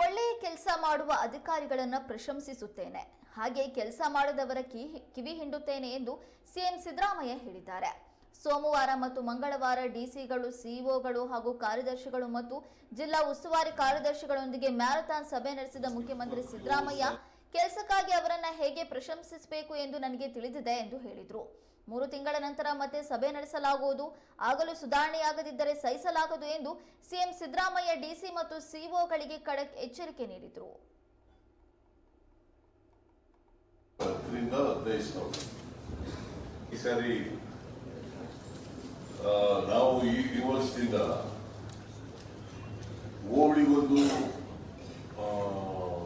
ಒಳ್ಳೆಯ ಕೆಲಸ ಮಾಡುವ ಅಧಿಕಾರಿಗಳನ್ನು ಪ್ರಶಂಸಿಸುತ್ತೇನೆ. ಹಾಗೆ ಕೆಲಸ ಮಾಡದವರ ಕಿವಿ ಹಿಂಡುತ್ತೇನೆ ಎಂದು ಸಿಎಂ ಸಿದ್ದರಾಮಯ್ಯ ಹೇಳಿದ್ದಾರೆ. ಸೋಮವಾರ ಮತ್ತು ಮಂಗಳವಾರ ಡಿಸಿಗಳು ಸಿಇಒಗಳು ಹಾಗೂ ಕಾರ್ಯದರ್ಶಿಗಳು ಮತ್ತು ಜಿಲ್ಲಾ ಉಸ್ತುವಾರಿ ಕಾರ್ಯದರ್ಶಿಗಳೊಂದಿಗೆ ಮ್ಯಾರಥಾನ್ ಸಭೆ ನಡೆಸಿದ ಮುಖ್ಯಮಂತ್ರಿ ಸಿದ್ದರಾಮಯ್ಯ, ಕೆಲಸಕ್ಕಾಗಿ ಅವರನ್ನ ಹೇಗೆ ಪ್ರಶಂಸಿಸಬೇಕು ಎಂದು ನನಗೆ ತಿಳಿದಿದೆ ಎಂದು ಹೇಳಿದರು. ಮೂರು ತಿಂಗಳ ನಂತರ ಮತ್ತೆ ಸಭೆ ನಡೆಸಲಾಗುವುದು. ಆಗಲೂ ಸುಧಾರಣೆಯಾಗದಿದ್ದರೆ ಸಹಿಸಲಾಗದು ಎಂದು ಸಿಎಂ ಸಿದ್ದರಾಮಯ್ಯ ಡಿಸಿ ಮತ್ತು ಸಿಒಗಳಿಗೆ ಖಡಕ್ ಎಚ್ಚರಿಕೆ ನೀಡಿದರು. ಈ ಸಾರಿ ನಾವು ಈ ವರ್ಷದಿಂದ ಓವಳಿಗೊಂದು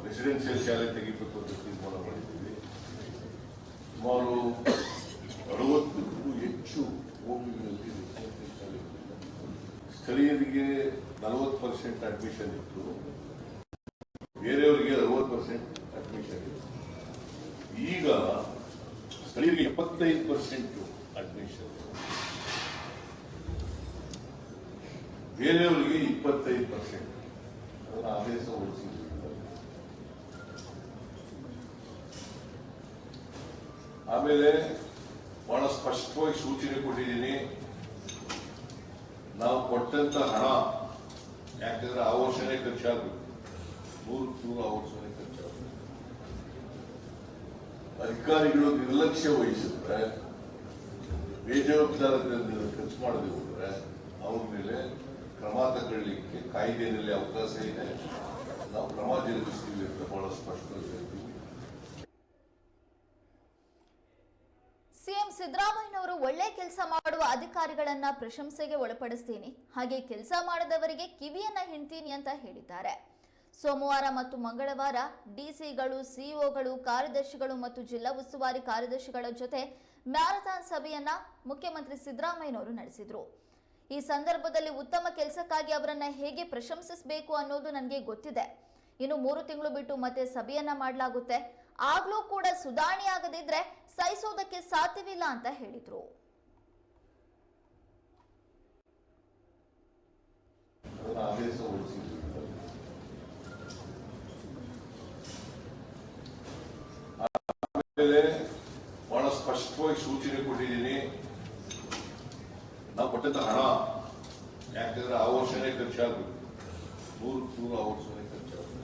ರೆಸಿಡೆನ್ಸಿಯಲ್ ಶಾಲೆ ತೆಗಿಬೇಕು ಅಂತ ತೀರ್ಮಾನ ಮಾಡಿದ್ದೀವಿ. ಸುಮಾರು ನಲವತ್ತು ಪರ್ಸೆಂಟ್ ಅಡ್ಮಿಷನ್ ಇತ್ತು. ಬೇರೆಯವರಿಗೆ ಅರವತ್ತು ಪರ್ಸೆಂಟ್ ಅಡ್ಮಿಷನ್ ಇತ್ತು. ಈಗ ಸ್ಥಳೀಯರಿಗೆ ಎಪ್ಪತ್ತೈದು ಪರ್ಸೆಂಟ್ ಅಡ್ಮಿಷನ್ ಬೇರೆಯವರಿಗೆ ಇಪ್ಪತ್ತೈದು ಪರ್ಸೆಂಟ್ ಅದರ ಆದೇಶ ಹೊರಡಿಸಿದ್ದೀವಿ ಆಮೇಲೆ ಬಹಳ ಸ್ಪಷ್ಟವಾಗಿ ಸೂಚನೆ ಕೊಟ್ಟಿದ್ದೀನಿ. ನಾವು ಕೊಟ್ಟಂತ ಹಣ ಯಾಕಂದ್ರೆ ಆ ವರ್ಷನೇ ಖರ್ಚಾಗಬೇಕು. ನೂರು ನೂರು ಆ ವರ್ಷನೇ ಖರ್ಚಾಗಬೇಕು. ಅಧಿಕಾರಿಗಳು ನಿರ್ಲಕ್ಷ್ಯ ವಹಿಸಿದ್ರೆ ಬೇಜವಾಬ್ದಾರದಿಂದ ಖರ್ಚು ಮಾಡದೆ ಹೋದ್ರೆ, ಅವ್ರ ಮೇಲೆ ಕ್ರಮ ತಗೊಳ್ಳಿಕ್ಕೆ ಕಾಯ್ದೆಯಲ್ಲಿ ಅವಕಾಶ ಇದೆ. ನಾವು ಕ್ರಮ ಜರುಗಿಸ್ತೀವಿ ಅಂತ ಬಹಳ ಸ್ಪಷ್ಟವಾಗಿ ಹೇಳ್ತೀವಿ ಸಿಎಂ ಸಿದ್ದರಾಮಯ್ಯನವರು ಒಳ್ಳೆ ಕೆಲಸ ಮಾಡುವ ಅಧಿಕಾರಿಗಳನ್ನ ಪ್ರಶಂಸೆಗೆ ಒಳಪಡಿಸ್ತೀನಿ. ಹಾಗೆ ಕೆಲಸ ಮಾಡದವರಿಗೆ ಕಿವಿಯನ್ನ ಹಿಂಡ್ತೀನಿ ಅಂತ ಹೇಳಿದ್ದಾರೆ. ಸೋಮವಾರ ಮತ್ತು ಮಂಗಳವಾರ ಡಿಸಿಗಳು, ಸಿಇಒಗಳು, ಕಾರ್ಯದರ್ಶಿಗಳು ಮತ್ತು ಜಿಲ್ಲಾ ಉಸ್ತುವಾರಿ ಕಾರ್ಯದರ್ಶಿಗಳ ಜೊತೆ ಮ್ಯಾರಥಾನ್ ಸಭೆಯನ್ನ ಮುಖ್ಯಮಂತ್ರಿ ಸಿದ್ದರಾಮಯ್ಯನವರು ನಡೆಸಿದ್ರು. ಈ ಸಂದರ್ಭದಲ್ಲಿ ಉತ್ತಮ ಕೆಲಸಕ್ಕಾಗಿ ಅವರನ್ನ ಹೇಗೆ ಪ್ರಶಂಸಿಸಬೇಕು ಅನ್ನೋದು ನನಗೆ ಗೊತ್ತಿದೆ. ಇನ್ನು ಮೂರು ತಿಂಗಳು ಬಿಟ್ಟು ಮತ್ತೆ ಸಭೆಯನ್ನ ಮಾಡಲಾಗುತ್ತೆ. ಆಗ್ಲೂ ಕೂಡ ಸುಧಾರಣೆಯಾಗದಿದ್ರೆ ಸಹಿಸೋದಕ್ಕೆ ಸಾಧ್ಯವಿಲ್ಲ ಅಂತ ಹೇಳಿದ್ರು. ಬಹಳ ಸ್ಪಷ್ಟವಾಗಿ ಸೂಚನೆ ಕೊಟ್ಟಿದ್ದೀನಿ. ನಾವು ಕೊಟ್ಟಂತ ಹಣ, ಯಾಕಂದ್ರೆ ಆ ವರ್ಷನೇ ಖರ್ಚಾಗಬೇಕು ನೂರು ನೂರು ಆ ವರ್ಷನೇ ಖರ್ಚಾಗಬೇಕು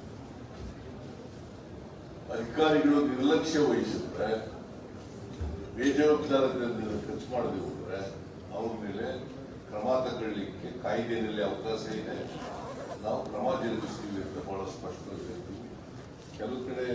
ಅಧಿಕಾರಿಗಳು ನಿರ್ಲಕ್ಷ್ಯ ವಹಿಸಿದ್ರೆ ಬೇಜವಾಬ್ದಾರದಿಂದ ಖರ್ಚು ಮಾಡದೆ ಹೋದ್ರೆ, ಅವ್ರ ಮೇಲೆ ಕ್ರಮ ತಗೊಳ್ಳಿಕ್ಕೆ ಕಾಯ್ದೆಯಲ್ಲಿ ಅವಕಾಶ ಇದೆ. ನಾವು ಕ್ರಮ ಜರುಗಿಸ್ತೀವಿ ಅಂತ ಬಹಳ ಸ್ಪಷ್ಟವಾಗಿ ಕೆಲವು ಕಡೆ